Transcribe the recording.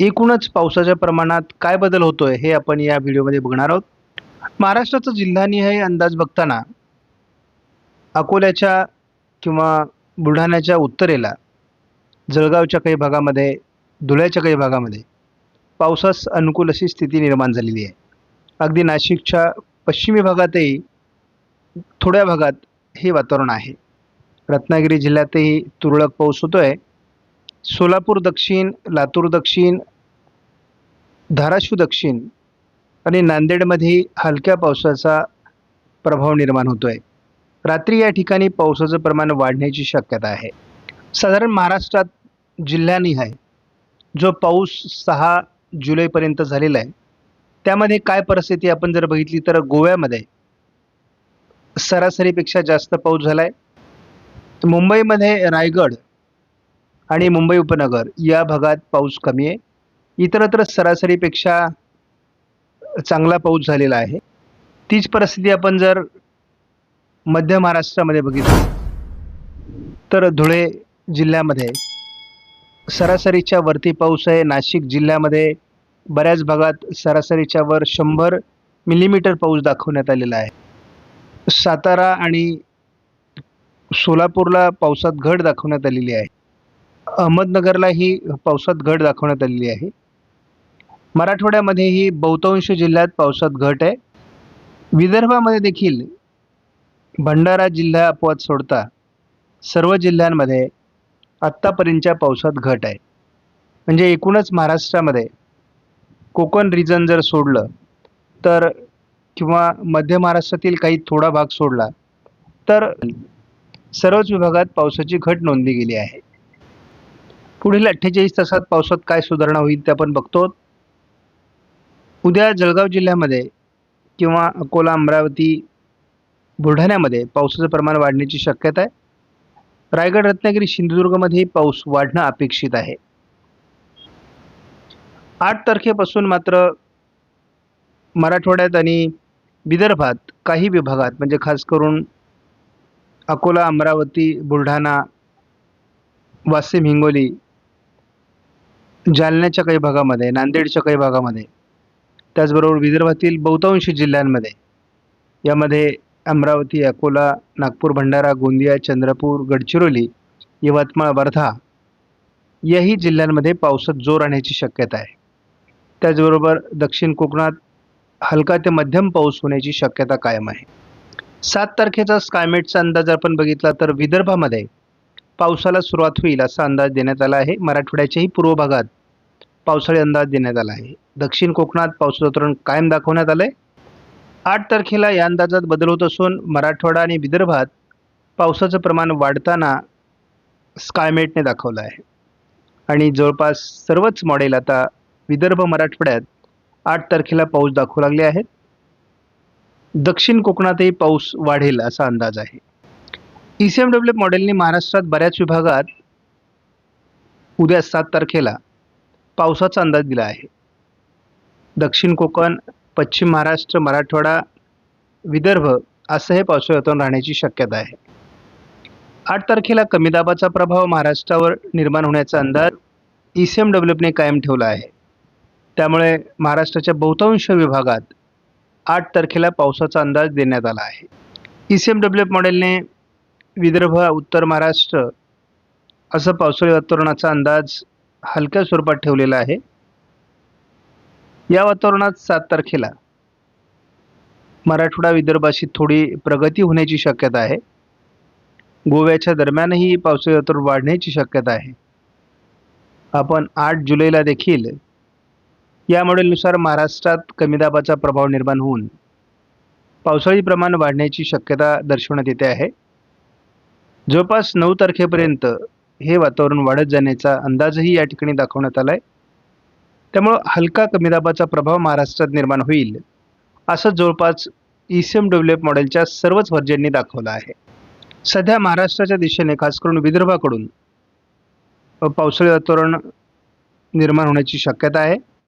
एकूणच पावसाच्या प्रमाणात काय बदल होतोय हे आपण या व्हिडिओमध्ये बघणार आहोत. महाराष्ट्राचा जिल्हानिहाय अंदाज बघताना अकोल्याच्या किंवा बुलढाण्याच्या उत्तरेला जळगावच्या काही भागामध्ये धुळ्याच्या काही भागामध्ये पावसास अनुकूल अशी स्थिती निर्माण झालेली आहे. अगदी नाशिकच्या पश्चिमी भागातही थोड्या भागात हे वातावरण आहे. रत्नागिरी जिल्ह्यातही तुरळक पाऊस होतो आहे सोलापूर दक्षिण लातूर दक्षिण धाराशिव दक्षिण आणि नांदेडमध्ये हलक्या पावसाचा प्रभाव निर्माण होतो आहे रात्री या ठिकाणी पावसाचं प्रमाण वाढण्याची शक्यता आहे. साधारण महाराष्ट्रात जिल्ह्यानिहाय जो पाऊस सहा जुलैपर्यंत झालेला आहे त्यामध्ये काय परिस्थिती आपण जर बघितली तर गोव्यामध्ये सरासरीपेक्षा जास्त पाऊस झाला आहे मुंबईमध्ये रायगड आणि मुंबई उपनगर या भागात पाऊस कमी आहे. इतरत्र सरासरीपेक्षा चांगला पाऊस झालेला आहे. तीच परिस्थिती आपण जर मध्य महाराष्ट्रामध्ये बघितली तर धुळे जिल्ह्यामध्ये सरासरीच्या वरती पाऊस आहे. नाशिक जिल्ह्यामध्ये बऱ्याच भागात सरासरीच्या वर शंभर मिलीमीटर पाऊस दाखवण्यात आलेला आहे. सातारा आणि सोलापूरला पावसात घट दाखवण्यात आलेली आहे. अहमदनगरला ही पावसात घट दाखवण्यात आलेली आहे. मराठवाड्यामध्येही बहुतांश जिल्ह्यात पावसात घट आहे. विदर्भामध्ये देखील भंडारा जिल्हा अपवाद सोडता सर्व जिल्ह्यांमध्ये आत्तापर्यंतच्या पावसात घट आहे. म्हणजे एकूणच महाराष्ट्रामध्ये कोकण रिजन जर सोडलं तर किंवा मध्य महाराष्ट्रातील काही थोडा भाग सोडला तर सर्वच विभागात पावसाची घट नोंदली गेली आहे. पुढील अठ्ठेचाळीस तासात पावसात काय सुधारणा होईल ते आपण बघतो. उद्या जळगाव जिल्ह्यामध्ये किंवा अकोला अमरावती बुलढाण्यामध्ये पावसाचं प्रमाण वाढण्याची शक्यता आहे. रायगड रत्नागिरी सिंधुदुर्गमध्ये पाऊस वाढणं अपेक्षित आहे. आठ तारखेपासून मात्र मराठवाड्यात आणि विदर्भात काही विभागात म्हणजे खास करून अकोला अमरावती बुलढाणा वाशिम हिंगोली जालन्याच्या काही भागामध्ये नांदेडच्या काही भागामध्ये त्याचबरोबर विदर्भातील बहुतांश जिल्ह्यांमध्ये यामध्ये अमरावती अकोला नागपूर भंडारा गोंदिया चंद्रपूर गडचिरोली यवतमाळ वर्धा याही जिल्ह्यांमध्ये पावसात जोर आणण्याची शक्यता आहे. त्याचबरोबर दक्षिण कोकणात हलका ते मध्यम पाऊस होण्याची शक्यता कायम आहे. सात तारखेचा स्कायमेटचा अंदाज आपण बघितला तर विदर्भामध्ये पावसाला सुरुवात होईल असा अंदाज देण्यात आला आहे. मराठवाड्याच्याही पूर्व भागात पावसाळी अंदाज देण्यात आला आहे. दक्षिण कोकणात पावसाचं वातावरण कायम दाखवण्यात आलं आहे आठ तारखेला या अंदाजात बदल होत असून मराठवाडा आणि विदर्भात पावसाचं प्रमाण वाढताना स्कायमेटने दाखवलं आहे. आणि जवळपास सर्वच मॉडेल आता विदर्भ मराठवाड्यात आठ तारखेला पाऊस दाखवू लागले आहेत. दक्षिण कोकणातही पाऊस वाढेल असा अंदाज आहे. ई सी एम डब्ल्यू मॉडेलने महाराष्ट्रात बऱ्याच विभागात उद्या सात तारखेला पावसाचा अंदाज दिला आहे. दक्षिण कोकण पश्चिम महाराष्ट्र मराठवाडा विदर्भ असं हे पावसाळी वातावरण राहण्याची शक्यता आहे. आठ तारखेला कमी दाबाचा प्रभाव महाराष्ट्रावर निर्माण होण्याचा अंदाज ई सी एम डब्ल्यूपने कायम ठेवला आहे. त्यामुळे महाराष्ट्राच्या बहुतांश विभागात आठ तारखेला पावसाचा अंदाज देण्यात आला आहे. E C M W F मॉडेलने विदर्भ उत्तर महाराष्ट्र असं पावसाळी वातावरणाचा अंदाज हलक्या स्वरूपात ठेवलेला आहे. या वातावरणात सात तारखेला मराठवाडा विदर्भाशी थोडी प्रगती होण्याची शक्यता आहे. गोव्याच्या दरम्यानही पावसाळी वातावरण वाढण्याची शक्यता आहे. आपण आठ जुलैला देखील या मॉडेलनुसार महाराष्ट्रात कमी दाबाचा प्रभाव निर्माण होऊन पावसाळी प्रमाण वाढण्याची शक्यता दर्शवण्यात येते आहे. जवळपास नऊ तारखेपर्यंत हे वातावरण वाढत जाण्याचा अंदाजही या ठिकाणी दाखवण्यात आला आहे त्यामुळं हलका कमी दाबाचा प्रभाव महाराष्ट्रात निर्माण होईल असं जवळपास E C M W F मॉडेलच्या सर्वच व्हर्जननी दाखवलं आहे. सध्या महाराष्ट्राच्या दिशेने खास करून विदर्भाकडून पावसाळी वातावरण निर्माण होण्याची शक्यता आहे.